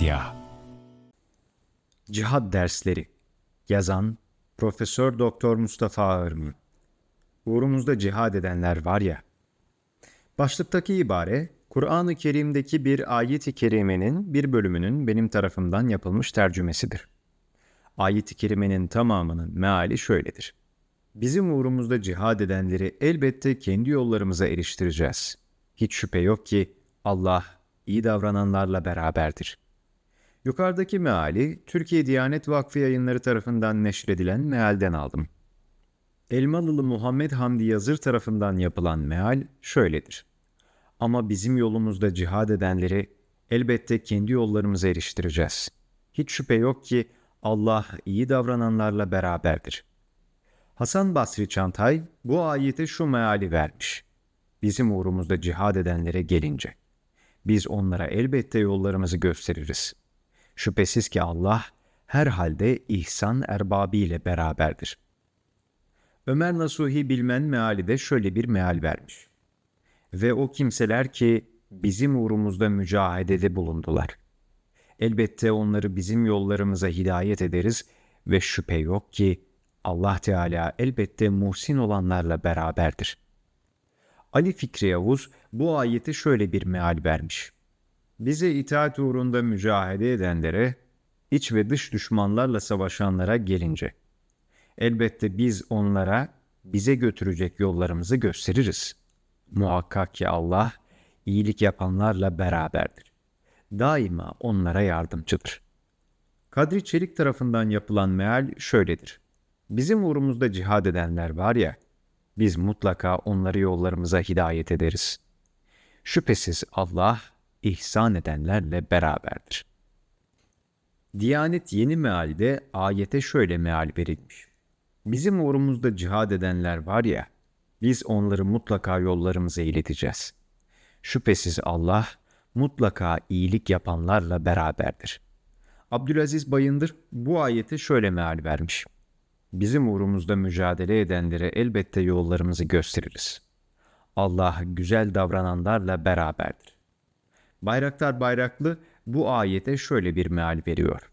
Medya Cihad Dersleri Yazan Profesör Doktor Mustafa Ağırmı Uğrumuzda cihad edenler var ya. Başlıktaki ibare, Kur'an-ı Kerim'deki bir ayet-i kerimenin bir bölümünün benim tarafımdan yapılmış tercümesidir. Ayet-i kerimenin tamamının meali şöyledir. Bizim uğrumuzda cihad edenleri elbette kendi yollarımıza eriştireceğiz. Hiç şüphe yok ki Allah iyi davrananlarla beraberdir. Yukarıdaki meali Türkiye Diyanet Vakfı yayınları tarafından neşredilen mealden aldım. Elmalılı Muhammed Hamdi Yazır tarafından yapılan meal şöyledir. Ama bizim yolumuzda cihad edenleri elbette kendi yollarımıza eriştireceğiz. Hiç şüphe yok ki Allah iyi davrananlarla beraberdir. Hasan Basri Çantay bu ayete şu meali vermiş. Bizim uğrumuzda cihad edenlere gelince. Biz onlara elbette yollarımızı gösteririz. Şüphesiz ki Allah her halde ihsan erbabiyle beraberdir. Ömer Nasuhi Bilmen meali de şöyle bir meal vermiş. Ve o kimseler ki bizim uğrumuzda mücahedede bulundular. Elbette onları bizim yollarımıza hidayet ederiz ve şüphe yok ki Allah Teala elbette muhsin olanlarla beraberdir. Ali Fikri Yavuz bu ayeti şöyle bir meal vermiş. Bize itaat uğrunda mücahede edenlere, iç ve dış düşmanlarla savaşanlara gelince, elbette biz onlara bize götürecek yollarımızı gösteririz. Muhakkak ki Allah iyilik yapanlarla beraberdir. Daima onlara yardımcıdır. Kadri Çelik tarafından yapılan meal şöyledir. Bizim uğrumuzda cihad edenler var ya, biz mutlaka onları yollarımıza hidayet ederiz. Şüphesiz Allah ihsan edenlerle beraberdir. Diyanet yeni mealde ayete şöyle meal verilmiş. Bizim uğrumuzda cihad edenler var ya, biz onları mutlaka yollarımıza ileteceğiz. Şüphesiz Allah mutlaka iyilik yapanlarla beraberdir. Abdülaziz Bayındır bu ayete şöyle meal vermiş. Bizim uğrumuzda mücadele edenlere elbette yollarımızı gösteririz. Allah güzel davrananlarla beraberdir. Bayraktar Bayraklı bu ayete şöyle bir meal veriyor.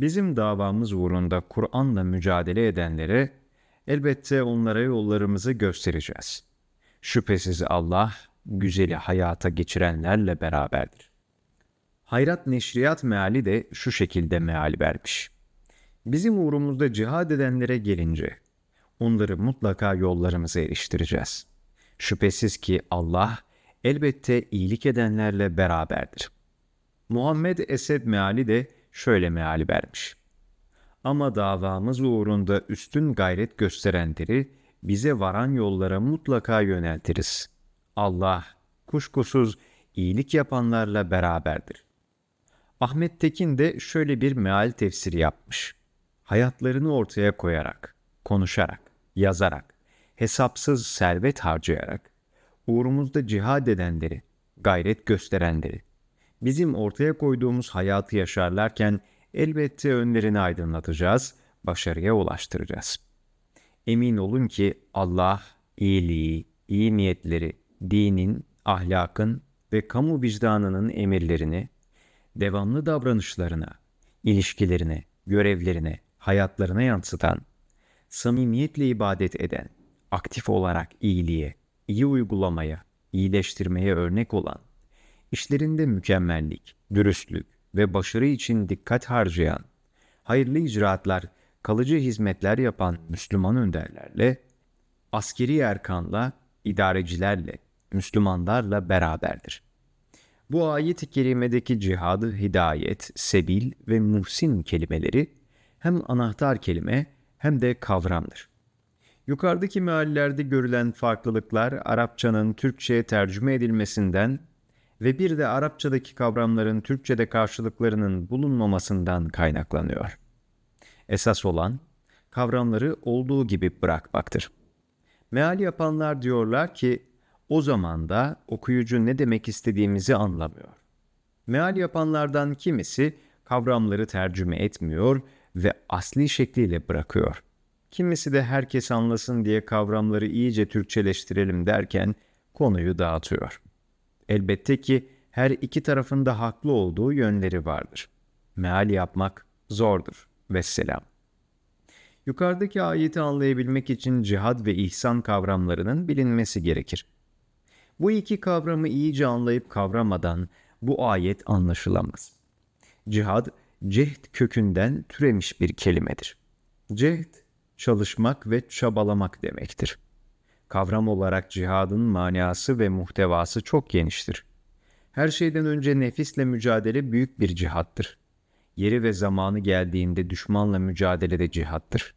Bizim davamız uğrunda Kur'an'la mücadele edenlere elbette onlara yollarımızı göstereceğiz. Şüphesiz Allah güzeli hayata geçirenlerle beraberdir. Hayrat Neşriyat meali de şu şekilde meal vermiş. Bizim uğrumuzda cihad edenlere gelince onları mutlaka yollarımıza eriştireceğiz. Şüphesiz ki Allah elbette iyilik edenlerle beraberdir. Muhammed Esed meali de şöyle meali vermiş. Ama davamız uğrunda üstün gayret gösterenleri bize varan yollara mutlaka yöneltiriz. Allah kuşkusuz iyilik yapanlarla beraberdir. Ahmet Tekin de şöyle bir meal tefsiri yapmış. Hayatlarını ortaya koyarak, konuşarak, yazarak, hesapsız servet harcayarak, uğrumuzda cihad edenleri, gayret gösterenleri, bizim ortaya koyduğumuz hayatı yaşarlarken elbette önlerini aydınlatacağız, başarıya ulaştıracağız. Emin olun ki Allah iyiliği, iyi niyetleri, dinin, ahlakın ve kamu vicdanının emirlerini, devamlı davranışlarına, ilişkilerine, görevlerine, hayatlarına yansıtan, samimiyetle ibadet eden, aktif olarak iyiliğe, iyi uygulamaya, iyileştirmeye örnek olan, işlerinde mükemmellik, dürüstlük ve başarı için dikkat harcayan, hayırlı icraatlar, kalıcı hizmetler yapan Müslüman önderlerle, askeri erkanla, idarecilerle, Müslümanlarla beraberdir. Bu ayet-i kerimedeki cihadı hidayet, sebil ve muhsin kelimeleri hem anahtar kelime hem de kavramdır. Yukarıdaki meallerde görülen farklılıklar Arapçanın Türkçe'ye tercüme edilmesinden ve bir de Arapçadaki kavramların Türkçe'de karşılıklarının bulunmamasından kaynaklanıyor. Esas olan kavramları olduğu gibi bırakmaktır. Meal yapanlar diyorlar ki o zaman da okuyucu ne demek istediğimizi anlamıyor. Meal yapanlardan kimisi kavramları tercüme etmiyor ve asli şekliyle bırakıyor. Kimisi de herkes anlasın diye kavramları iyice Türkçeleştirelim derken konuyu dağıtıyor. Elbette ki her iki tarafında haklı olduğu yönleri vardır. Meal yapmak zordur. Vesselam. Yukarıdaki ayeti anlayabilmek için cihad ve ihsan kavramlarının bilinmesi gerekir. Bu iki kavramı iyice anlayıp kavramadan bu ayet anlaşılamaz. Cihad, cehd kökünden türemiş bir kelimedir. Cehd, çalışmak ve çabalamak demektir. Kavram olarak cihadın manası ve muhtevası çok geniştir. Her şeyden önce nefisle mücadele büyük bir cihattır. Yeri ve zamanı geldiğinde düşmanla mücadele de cihattır.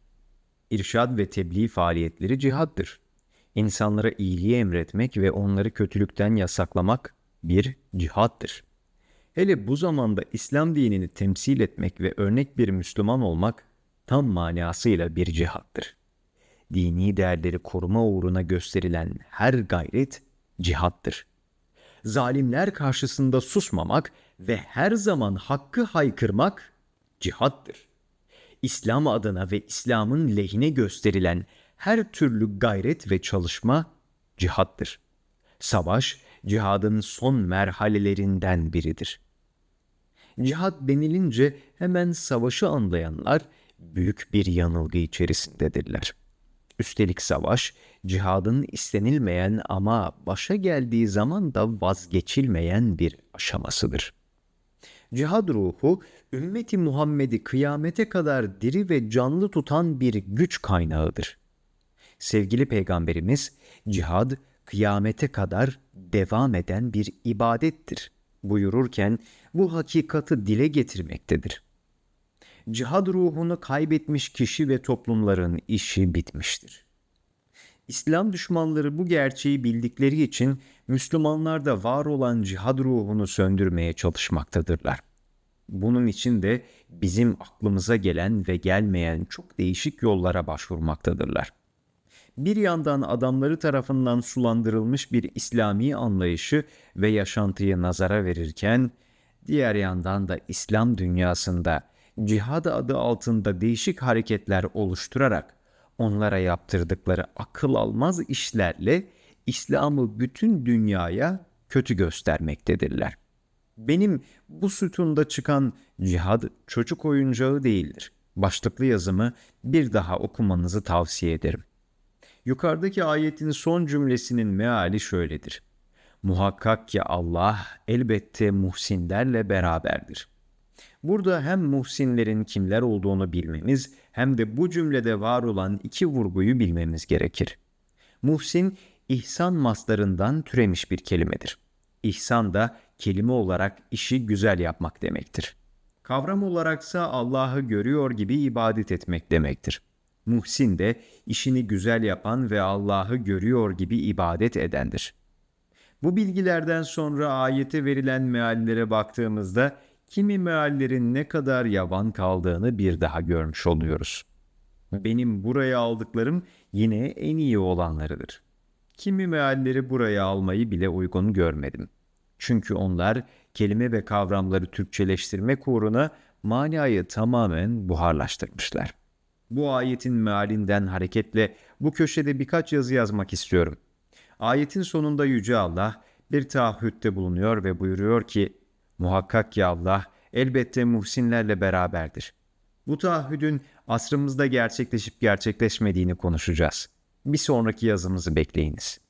İrşad ve tebliğ faaliyetleri cihattır. İnsanlara iyiliği emretmek ve onları kötülükten yasaklamak bir cihattır. Hele bu zamanda İslam dinini temsil etmek ve örnek bir Müslüman olmak tam manasıyla bir cihattır. Dini değerleri koruma uğruna gösterilen her gayret cihattır. Zalimler karşısında susmamak ve her zaman hakkı haykırmak cihattır. İslam adına ve İslam'ın lehine gösterilen her türlü gayret ve çalışma cihattır. Savaş, cihadın son merhalelerinden biridir. Cihad denilince hemen savaşı anlayanlar büyük bir yanılgı içerisindedirler. Üstelik savaş, cihadın istenilmeyen ama başa geldiği zaman da vazgeçilmeyen bir aşamasıdır. Cihad ruhu, ümmeti Muhammed'i kıyamete kadar diri ve canlı tutan bir güç kaynağıdır. Sevgili Peygamberimiz, cihad kıyamete kadar devam eden bir ibadettir buyururken bu hakikati dile getirmektedir. Cihad ruhunu kaybetmiş kişi ve toplumların işi bitmiştir. İslam düşmanları bu gerçeği bildikleri için Müslümanlarda var olan cihad ruhunu söndürmeye çalışmaktadırlar. Bunun için de bizim aklımıza gelen ve gelmeyen çok değişik yollara başvurmaktadırlar. Bir yandan adamları tarafından sulandırılmış bir İslami anlayışı ve yaşantıyı nazara verirken, diğer yandan da İslam dünyasında cihad adı altında değişik hareketler oluşturarak onlara yaptırdıkları akıl almaz işlerle İslam'ı bütün dünyaya kötü göstermektedirler. Benim bu sütunda çıkan cihad çocuk oyuncağı değildir. Başlıklı yazımı bir daha okumanızı tavsiye ederim. Yukarıdaki ayetin son cümlesinin meali şöyledir. Muhakkak ki Allah elbette muhsinlerle beraberdir. Burada hem muhsinlerin kimler olduğunu bilmemiz hem de bu cümlede var olan iki vurguyu bilmemiz gerekir. Muhsin, ihsan maslarından türemiş bir kelimedir. İhsan da kelime olarak işi güzel yapmak demektir. Kavram olaraksa Allah'ı görüyor gibi ibadet etmek demektir. Muhsin de işini güzel yapan ve Allah'ı görüyor gibi ibadet edendir. Bu bilgilerden sonra ayete verilen meallere baktığımızda kimi meallerin ne kadar yavan kaldığını bir daha görmüş oluyoruz. Benim buraya aldıklarım yine en iyi olanlarıdır. Kimi mealleri buraya almayı bile uygun görmedim. Çünkü onlar kelime ve kavramları Türkçeleştirmek uğruna manayı tamamen buharlaştırmışlar. Bu ayetin mealinden hareketle bu köşede birkaç yazı yazmak istiyorum. Ayetin sonunda Yüce Allah bir taahhütte bulunuyor ve buyuruyor ki, Muhakkak ki Allah elbette muhsinlerle beraberdir. Bu taahhüdün asrımızda gerçekleşip gerçekleşmediğini konuşacağız. Bir sonraki yazımızı bekleyiniz.